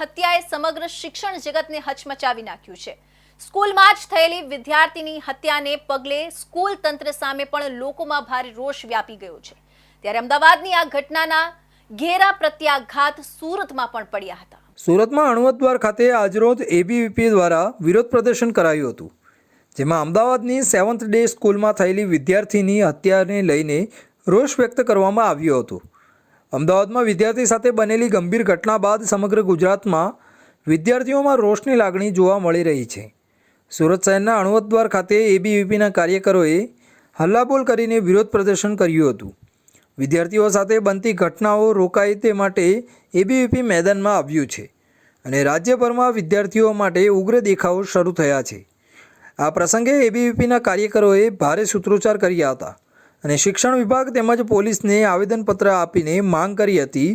હત્યાએ સમગ્ર શિક્ષણ જગતને હચમચાવી નાખ્યું છે. સ્કૂલમાં જ થયેલી વિદ્યાર્થીની હત્યાને પગલે સ્કૂલ તંત્ર સામે પણ લોકોમાં ભારે રોષ વ્યાપી ગયો છે. ત્યારે અમદાવાદની આ ઘટનાના ઘેરા પ્રત્યાઘાત સુરતમાં પણ પડ્યા હતા. સુરતમાં અણવદ્વાર ખાતે આજરોજ એબીવીપી દ્વારા વિરોધ પ્રદર્શન કરાયું હતું, જેમાં અમદાવાદની સેવન્થ ડે સ્કૂલમાં થયેલી વિદ્યાર્થીની હત્યાને લઈને રોષ વ્યક્ત કરવામાં આવ્યો હતો. અમદાવાદમાં વિદ્યાર્થી સાથે બનેલી ગંભીર ઘટના બાદ સમગ્ર ગુજરાતમાં વિદ્યાર્થીઓમાં રોષની લાગણી જોવા મળી રહી છે. સુરત શહેરના અણવદ્વાર ખાતે એબીવીપીના કાર્યકરોએ હલ્લાબોલ કરીને વિરોધ પ્રદર્શન કર્યું હતું. વિદ્યાર્થીઓ સાથે બનતી ઘટનાઓ રોકાય તે માટે એબીવીપી મેદાનમાં આવ્યું છે અને રાજ્યભરમાં વિદ્યાર્થીઓ માટે ઉગ્ર દેખાવો શરૂ થયા છે. આ પ્રસંગે એબીવીપીના કાર્યકરોએ ભારે સૂત્રોચ્ચાર કર્યા હતા. અને શિક્ષણ વિભાગ તેમજ પોલીસને આવેદનપત્ર આપીને માંગ કરી હતી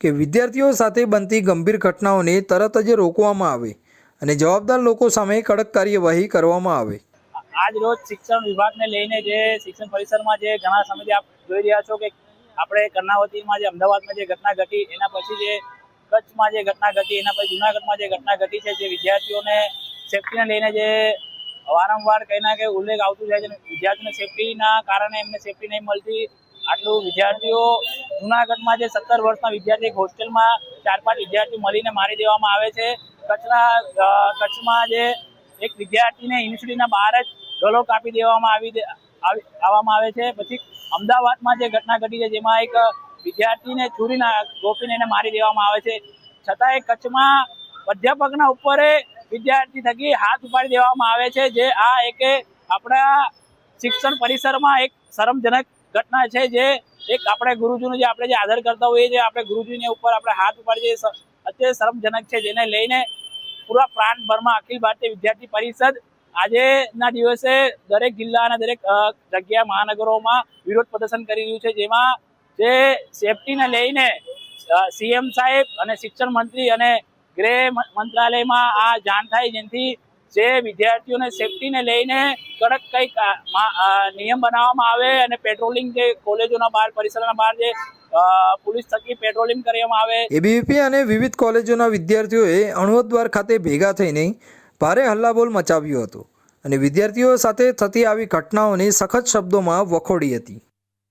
કે વિદ્યાર્થીઓ સાથે બનતી ગંભીર ઘટનાઓને તરત જ રોકવામાં આવે અને જવાબદાર લોકો સામે કડક કાર્યવાહી કરવામાં આવે. આજ રોજ શિક્ષણ વિભાગને લઈને જે શિક્ષણ પરિસરમાં જે ઘણા સમયથી આપ જોઈ રહ્યા છો કે આપણે કર્ણાવતીમાં જે અમદાવાદમાં જે ઘટના ઘટી, એના પછી જે કચ્છમાં જે ઘટના ઘટી, એના પછી જુનાગઢમાં જે ઘટના ઘટી છે, જે વિદ્યાર્થીઓને સેફ્ટીને લઈને જે વારંવાર કંઈ ના કંઈ ઉલ્લેખ આવતું જાય છે વિદ્યાર્થીઓને સેફટીના કારણે એમને સેફટી નહીં મળતી. આટલું વિદ્યાર્થીઓ જુનાગઢમાં જે સત્તર વર્ષના વિદ્યાર્થી હોસ્ટેલમાં ચાર પાંચ વિદ્યાર્થીઓ મળીને મારી દેવામાં આવે છે. કચ્છના કચ્છમાં જે એક વિદ્યાર્થીને યુનિવર્સિટીના બહાર જ ગળો કાપી દેવામાં આવી- આવવામાં આવે છે. પછી અમદાવાદમાં જે ઘટના ઘટી છે, જેમાં એક વિદ્યાર્થીને છુરીના ગોપીને એને મારી દેવામાં આવે છે. છતાંય કચ્છમાં અધ્યાપકના ઉપર વિદ્યાર્થી થકી હાથ ઉપાડી દેવામાં આવે છે, જે આ એક આપણા શિક્ષણ પરિસરમાં એક શરમજનક ઘટના છે, જે એક આપણે ગુરુજીનું જે આપણે જે આદર કરતા હોઈએ છીએ, આપણે ગુરુજીને ઉપર આપણે હાથ સ- અત્યંત શરમજનક છે, જેને લઈને પૂરા પ્રાંતભરમાં અખિલ ભારતીય વિદ્યાર્થી પરિષદ આજેના દિવસે દરેક જિલ્લા અને દરેક જગ્યા મહાનગરોમાં વિરોધ પ્રદર્શન કરી રહ્યું છે, જેમાં જે સેફટીને લઈને સીએમ સાહેબ અને શિક્ષણ મંત્રી અને ગૃહ મંત્રાલયમાં આ જાણ થાય જેથી જે વિદ્યાર્થીઓને સેફટીને લઈને કડક કંઈક નિયમ બનાવવામાં આવે અને પેટ્રોલિંગ જે કોલેજોના બહાર, પરિસરના બહાર જે પોલીસ થકી પેટ્રોલિંગ કરવામાં આવે. એબીવીપી અને વિવિધ કોલેજોના વિદ્યાર્થીઓએ અણવદ્વાર ખાતે ભેગા થઈને ભારે હલ્લાબોલ મચાવ્યો હતો અને વિદ્યાર્થીઓ સાથે થતી આવી ઘટનાઓને સખત શબ્દોમાં વખોડી હતી.